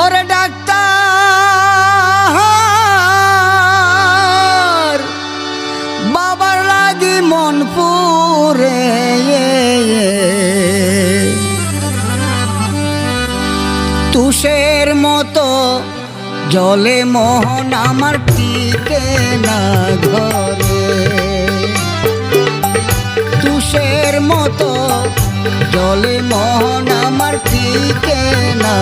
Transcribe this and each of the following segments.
ওরে ডাক্তার। বাবার লাগি মন পুরে তুষের মতো জলে মোহন আমার টিকে না ঘরে। তুষের মতো জলে মোহন আমার টিকে না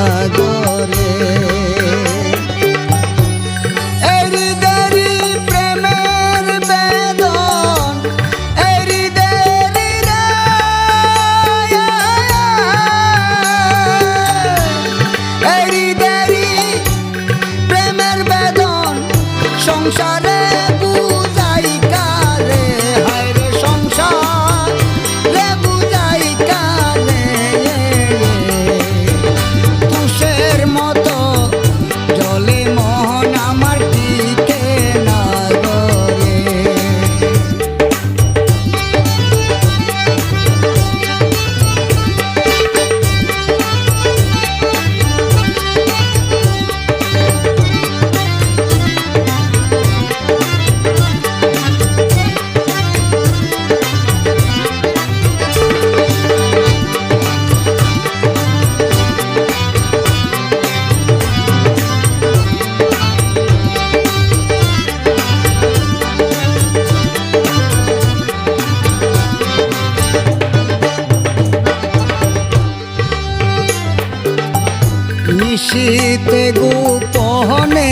নিশীতে গোপনে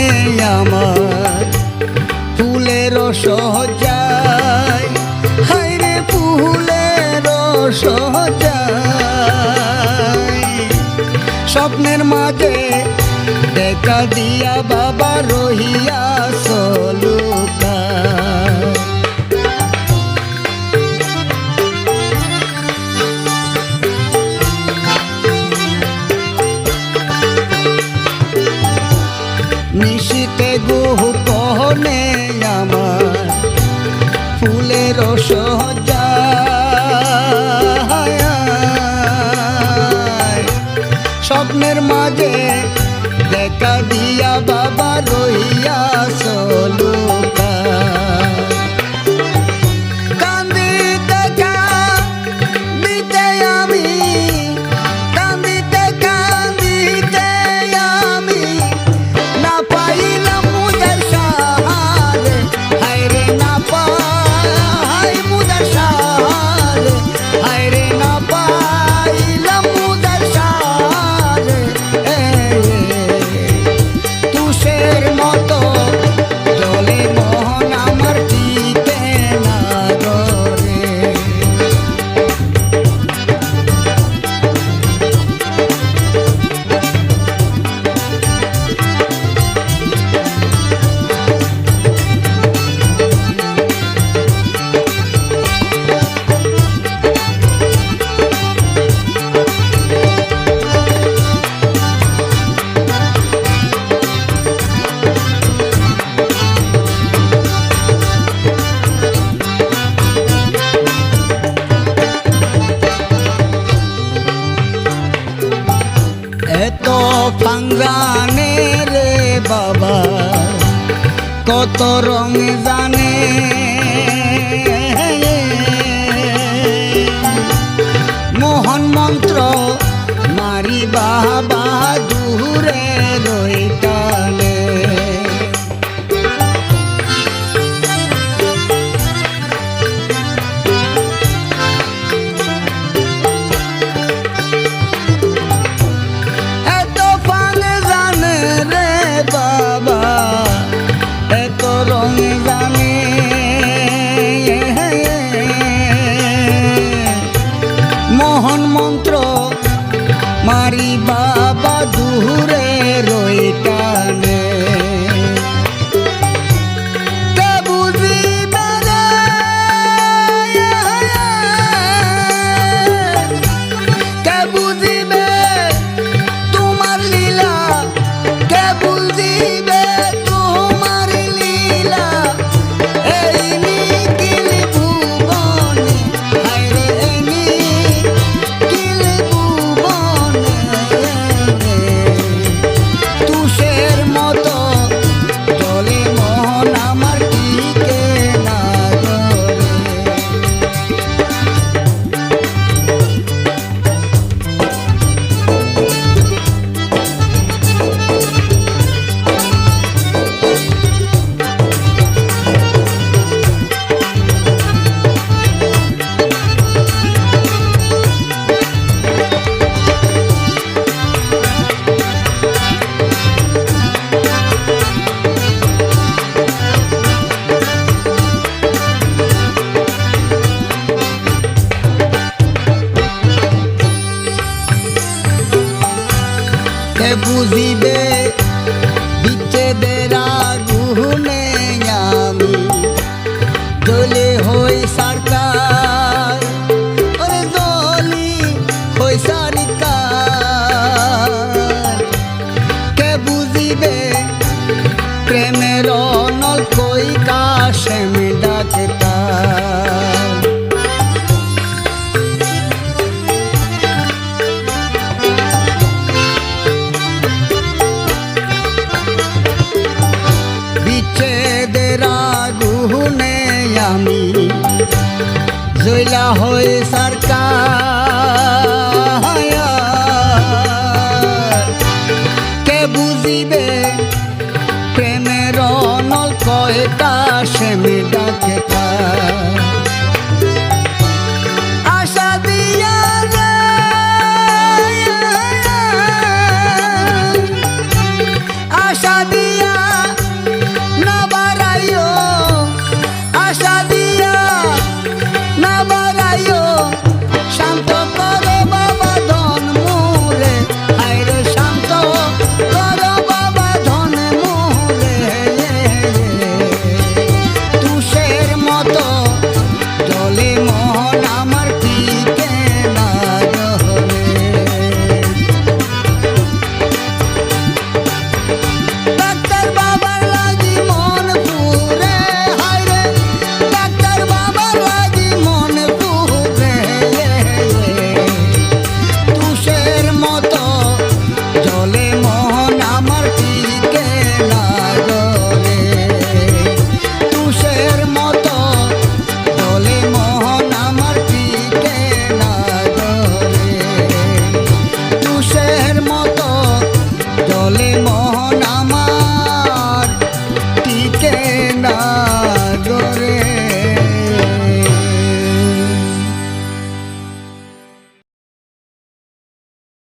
আমার ফুলের সহজায়। হাইরে ফুলের সহজায়। স্বপ্নের মাঝে দেখা দিয়া বাবা রহিয়া সলুকা স্বপ্নের মাঝে দেখা দিয়া বাবা রইয়া সলুকা এত ফাঙ্গানে রে বাবা কত রং জানে। মোহন মন্ত্র মারি বাবা বাবা দূরে রইটানে কে বুঝিবে বিচ্ছেদের আগুনে জৈলা হয়ে সরকার। কে বুঝিবে প্রেমের নল কয়টা সেমে মতো